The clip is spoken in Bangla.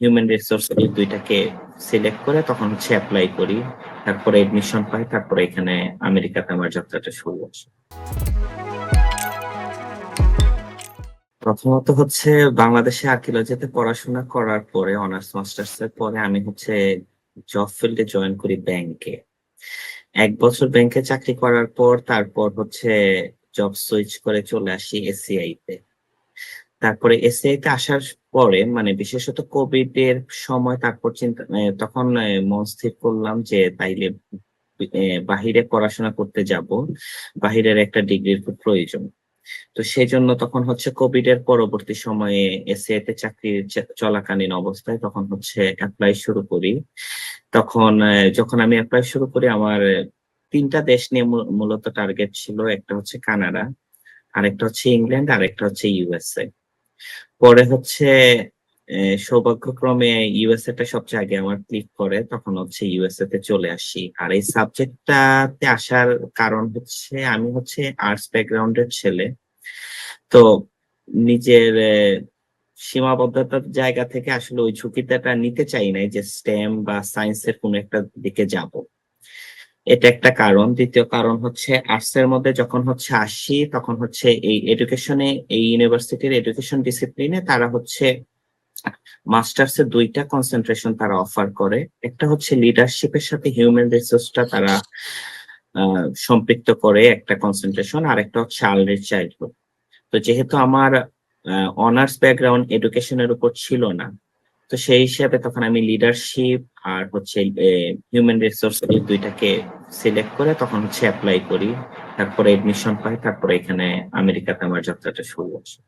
হিউম্যান রিসোর্স এই দুইটাকে সিলেক্ট করে তখন হচ্ছে অ্যাপ্লাই করি। তারপরে এডমিশন পাই, তারপরে এখানে আমেরিকাতে আমার যাত্রাটা শুরু হচ্ছে প্রথমত হচ্ছে বাংলাদেশে আর্কিওলজিতে পড়াশোনা করার পরে অনার্স মাস্টার্স এর পরে আমি হচ্ছে জব ফিল্ডে জয়েন করি ব্যাংকে এক বছর ব্যাংকে চাকরি করার পর, তারপর হচ্ছে জব সুইচ করে চলে আসি এসিআই তে। তারপরে এসিআই তে আসার পরে মানে বিশেষত কোভিড এর সময় তারপর চিন্তা তখন মন স্থির করলাম যে তাইলে বাহিরে পড়াশোনা করতে যাব। বাহিরের একটা ডিগ্রির খুব প্রয়োজন। তো সেই জন্য তখন হচ্ছে কোভিড এর পরবর্তী সময়ে এসিআই তে চাকরি চলাকালীন অবস্থায় তখন হচ্ছে অ্যাপ্লাই শুরু করি। তখন যখন আমি অ্যাপ্লাই শুরু করি, আমার তিনটা দেশ নিয়ে মূলত টার্গেট ছিল। একটা হচ্ছে কানাডা, আরেকটা হচ্ছে ইংল্যান্ড, আরেকটা হচ্ছে ইউএসএ পরে হচ্ছে সৌভাগ্যক্রমে ইউএসএ টা সবচেয়ে আগে আমার ক্লিক করে, তখন হচ্ছে ইউএসএ তে চলে আসি। আর এই সাবজেক্টটাতে আসার কারণ হচ্ছে, আমি হচ্ছে আর্টস ব্যাকগ্রাউন্ডের ছেলে। তো নিজের সীমাবদ্ধতার জায়গা থেকে আসলে ওই ঝুঁকিটা নিতে চাই নাই যে স্টেম বা সায়েন্সের কোনো একটা দিকে যাব। এটা একটা কারণ। দ্বিতীয় কারণ হচ্ছে আর্টস এর মধ্যে যখন হচ্ছে আসি, তখন হচ্ছে এই এডুকেশনে এই ইউনিভার্সিটির এডুকেশন ডিসিপ্লিনে তারা হচ্ছে মাস্টার্স এর দুইটা কনসেন্ট্রেশন তারা অফার করে। একটা হচ্ছে লিডারশিপের সাথে হিউম্যান রিসোর্সটা তারা সম্পৃক্ত করে একটা কনসেন্ট্রেশন আর একটা হচ্ছে আর্লি চাইল্ডহুড তো যেহেতু আমার অনার্স ব্যাকগ্রাউন্ড এডুকেশনের উপর ছিল না, তো সেই হিসাবে তখন আমি লিডারশিপ আর হচ্ছে হিউম্যান রিসোর্স এই দুইটাকে সিলেক্ট করে তখন হচ্ছে অ্যাপ্লাই করি, তারপরে এডমিশন পাই, তারপরে এখানে আমেরিকাতে আমার যাত্রাটা শুরু হচ্ছে